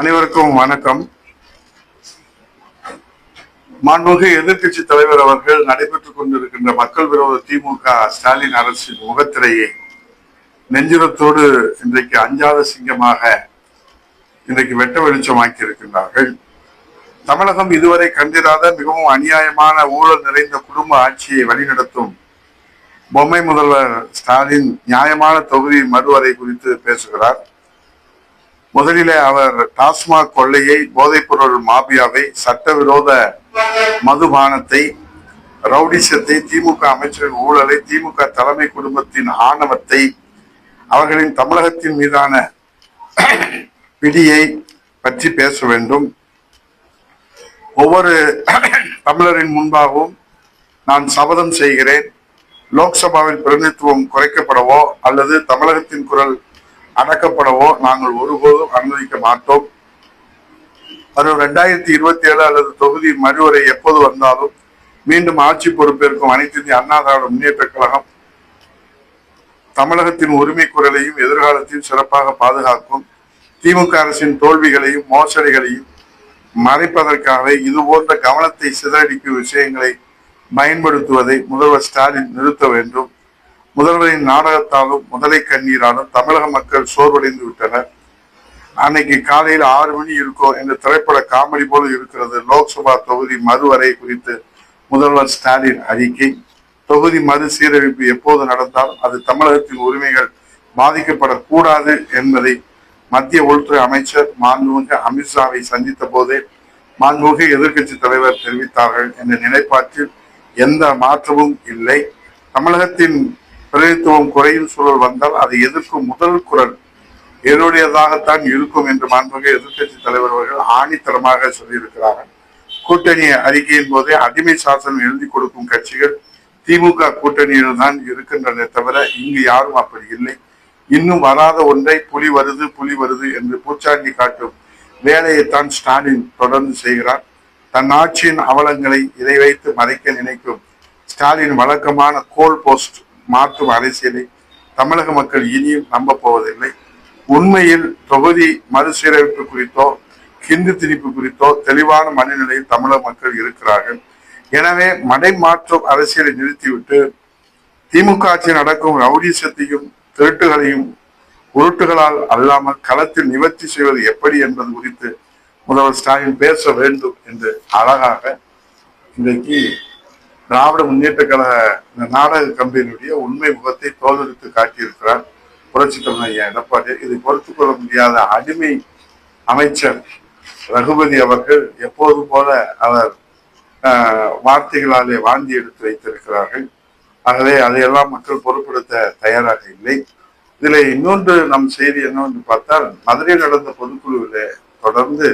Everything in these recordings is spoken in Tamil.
அனைவருக்கும் வணக்கம். மாண்புமிகு எதிர்க்கட்சி தலைவர் அவர்கள் நடைபெற்றுக் கொண்டிருக்கின்ற மக்கள் விரோத திமுக ஸ்டாலின் அரசின் முகத்திரையை நெஞ்சுரத்தோடு இன்றைக்கு அஞ்சாத சிங்கமாக இன்றைக்கு வெட்ட வெளிச்சமாக்கி இருக்கின்றார்கள். தமிழகம் இதுவரை கண்டிராத மிகவும் அநியாயமான ஊழல் நிறைந்த குடும்ப ஆட்சியை வழிநடத்தும் பொம்மை முதல்வர் ஸ்டாலின் நியாயமான தொகுதி மறுவரை குறித்து பேசுகிறார். முதலிலே அவர் டாஸ்மாக் கொள்ளையை போதைப்பொருள் மாபியாவை சட்டவிரோத மதுபானத்தை ரவுடிசத்தை திமுக அமைச்சரின் ஊழலை திமுக தலைமை குடும்பத்தின் ஆணவத்தை அவர்களின் தமிழகத்தின் மீதான பிடியை பற்றி பேச வேண்டும். ஒவ்வொரு தமிழரின் முன்பாகவும் நான் சபதம் செய்கிறேன். லோக்சபாவில் பிரதிநிதித்துவம் குறைக்கப்படவோ அல்லது தமிழகத்தின் குரல் அடக்கப்படவோ நாங்கள் ஒருபோதும் அனுமதிக்க மாட்டோம். அது ரெண்டாயிரத்தி இருபத்தி ஏழு அல்லது தொகுதி மறுவரை எப்போது வந்தாலும் மீண்டும் ஆட்சி பொறுப்பேற்கும் அனைத்து இந்திய அண்ணா திராவிட முன்னேற்ற கழகம் தமிழகத்தின் உரிமை குரலையும் எதிர்காலத்தையும் சிறப்பாக பாதுகாக்கும். திமுக அரசின் தோல்விகளையும் மோசடிகளையும் மறைப்பதற்காக இது போன்ற கவனத்தை சிதறடிக்கும் விஷயங்களை பயன்படுத்துவதை முதல்வர் ஸ்டாலின் நிறுத்த வேண்டும். முதல்வரின் நாடகத்தாலும் முதலை கண்ணீராலும் தமிழக மக்கள் சோர்வடைந்து விட்டனர். அன்னைக்கு காலையில் ஆறு மணி இருக்கும் இந்த திரைப்பட காமெடி போல இருக்கிறது லோக்சபா தொகுதி மறுவரை குறித்து முதல்வர் ஸ்டாலின் அறிக்கை. தொகுதி மறுசீரமைப்பு எப்போது நடந்தால் அது தமிழகத்தின் உரிமைகள் பாதிக்கப்படக்கூடாது என்பதை மத்திய உள்துறை அமைச்சர் மாண்புமிகு அமித்ஷாவை சந்தித்த போதே மாண்புமிகு எதிர்க்கட்சி தலைவர் தெரிவித்தார்கள் என்ற நிலைப்பாட்டில் எந்த மாற்றமும் இல்லை. தமிழகத்தின் பிரதித்துவம் குறையும் சூழல் வந்தால் அதை எதிர்க்கும் முதல் குரல் என்னுடையதாகத்தான் இருக்கும் என்று மாண்புமிகு எதிர்க்கட்சி தலைவர் அவர்கள் ஆணித்தரமாக சொல்லியிருக்கிறார்கள். கூட்டணி அறிக்கையின் போதே அடிமை சாசனம் எழுதி கொடுக்கும் கட்சிகள் திமுக கூட்டணியில் தான் இருக்கின்றன தவிர இங்கு யாரும் அப்படி இல்லை. இன்னும் வராத ஒன்றை புலி வருது புலி வருது என்று பூச்சாண்டி காட்டும் வேலையைத்தான் ஸ்டாலின் தொடர்ந்து செய்கிறார். தன் ஆட்சியின் அவலங்களை இதை வைத்து மறைக்க நினைக்கும் ஸ்டாலின் வழக்கமான கோல் போஸ்ட் மாற்றும் அரசியலை தமிழக மக்கள் இனியும் நம்ப போவதில்லை உண்மையில் தொகுதி மறுசீரமைப்பு குறித்தோ ஹிந்து திணிப்பு குறித்தோ தெளிவான மனநிலையில் தமிழக மக்கள் இருக்கிறார்கள். எனவே மடை மாற்றும் அரசியலை நிறுத்திவிட்டு திமுக ஆட்சி நடக்கும் ரவுடிசத்தையும் திருட்டுகளையும் உருட்டுகளால் அல்லாமல் களத்தில் நிவர்த்தி செய்வது எப்படி என்பது குறித்து முதல்வர் ஸ்டாலின் பேச வேண்டும் என்று அழகாக இன்றைக்கு திராவிட முன்னேற்ற கழக இந்த நாடக கம்பெனியுடைய உண்மை முகத்தை தோல்வித்து காட்டியிருக்கிறார் புரட்சி தலைவர் ஐயா எடப்பாடி. இதை பொறுத்து கொள்ள முடியாத அடிமை அமைச்சர் ரகுபதி அவர்கள் எப்போது போல அவர் வார்த்தைகளாலே வாந்தி எடுத்து வைத்திருக்கிறார்கள். ஆகவே அதையெல்லாம் மக்கள் பொருட்படுத்த தயாராக இல்லை. இதில் இன்னொன்று நம் செய்தி என்னவென்று பார்த்தால் மதுரையில் நடந்த பொதுக்குழுவில் தொடர்ந்து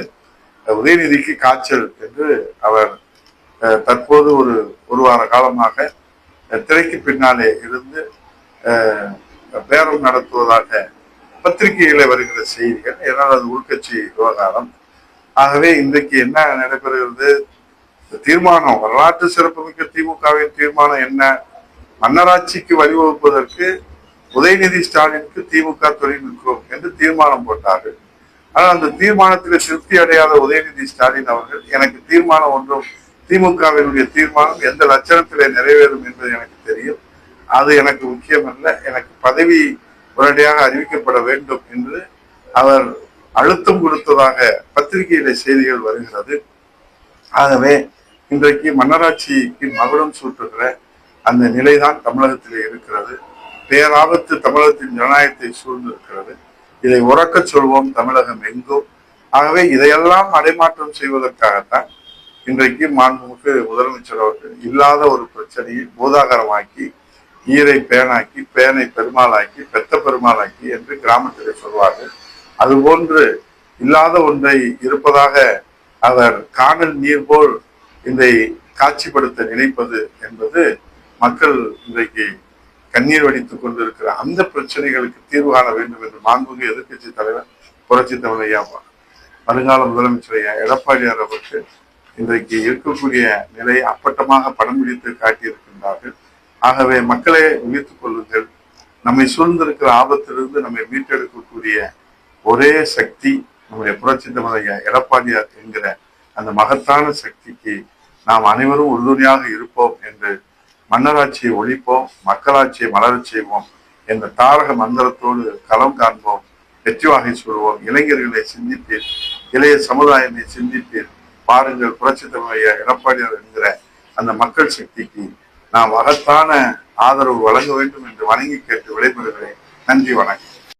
உதயநிதிக்கு காய்ச்சல் என்று அவர் தற்போது ஒரு ஒரு வார காலமாக திரைக்கு பின்னாலே இருந்து அஹ், பேரம் நடத்துவதாக பத்திரிகைகளை வருகிற செய்திகள் ஏன்னால் அது உள்கட்சி விவகாரம். ஆகவே இன்றைக்கு என்ன நடைபெறுகிறது? தீர்மானம் வரலாற்று சிறப்புமிக்க திமுகவின் தீர்மானம் என்ன? மன்னராட்சிக்கு வழிவகுப்பதற்கு உதயநிதி ஸ்டாலினுக்கு திமுக துணை நிற்கும் என்று தீர்மானம் போட்டார்கள். ஆனால் அந்த தீர்மானத்தில் திருப்தி அடையாத உதயநிதி ஸ்டாலின் அவர்கள் எனக்கு தீர்மானம் ஒன்றும் திமுகவினுடைய தீர்மானம் எந்த லட்சணத்திலே நிறைவேறும் என்பது எனக்கு தெரியும். அது எனக்கு முக்கியமல்ல. எனக்கு பதவி உடனடியாக அறிவிக்கப்பட வேண்டும் என்று அவர் அழுத்தம் கொடுத்ததாக பத்திரிகையில செய்திகள் வருகிறது. ஆகவே இன்றைக்கு மன்னராட்சிக்கு மகுடம் சூட்டுகிற அந்த நிலைதான் தமிழகத்திலே இருக்கிறது. பேராபத்து தமிழகத்தின் ஜனநாயகத்தை சூழ்ந்திருக்கிறது. இதை உறக்கச் சொல்வோம் தமிழகம் எங்கும். ஆகவே இதையெல்லாம் அடைமாற்றம் செய்வதற்காகத்தான் இன்றைக்கு மாண்புமிகு முதலமைச்சர் அவர்கள் இல்லாத ஒரு பிரச்சனையை பூதாகரமாக்கி ஈரை பேனாக்கி பேனை பெருமாளாக்கி பெத்த பெருமாளாக்கி என்று கிராமத்திலே சொல்வார்கள். அதுபோன்று இல்லாத ஒன்றை இருப்பதாக அவர் காணல் நீர் போல் இதை காட்சிப்படுத்த நினைப்பது என்பது மக்கள் இன்றைக்கு கண்ணீர் வடித்துக் கொண்டிருக்கிற அந்த பிரச்சனைகளுக்கு தீர்வு காண வேண்டும் என்று மாண்புமிகு எதிர்க்கட்சி தலைவர் புரட்சி தமிழையா வருங்கால முதலமைச்சர் ஐயா எடப்பாடியார் அவர்கள் இன்றைக்கு இருக்கக்கூடிய நிலையை அப்பட்டமாக படம் பிடித்து காட்டியிருக்கின்றார்கள். ஆகவே மக்களை உயர்த்துக் கொள்ளுங்கள். நம்மை சூழ்ந்திருக்கிற ஆபத்திலிருந்து நம்மை மீட்டெடுக்கக்கூடிய ஒரே சக்தி நம்முடைய புரட்சி தமிழைய எடப்பாடியார் என்கிற அந்த மகத்தான சக்திக்கு நாம் அனைவரும் உறுதுணையாக இருப்போம் என்று மன்னராட்சியை ஒழிப்போம் மக்களாட்சியை மலரச் செய்வோம் என்ற தாரக மந்திரத்தோடு களம் காண்போம் வெற்றி வாகை சொல்வோம் இளைஞர்களை சிந்திப்பீர் இளைய சமுதாயத்தை சிந்திப்பீர் பாருங்கள் புரட்சி தமிழைய எடப்பாடியார் என்கிற அந்த மக்கள் சக்திக்கு நாம் மகத்தான ஆதரவு வழங்க வேண்டும் என்று வணங்கி கேட்டு விடைபெறுகிறேன். நன்றி வணக்கம்.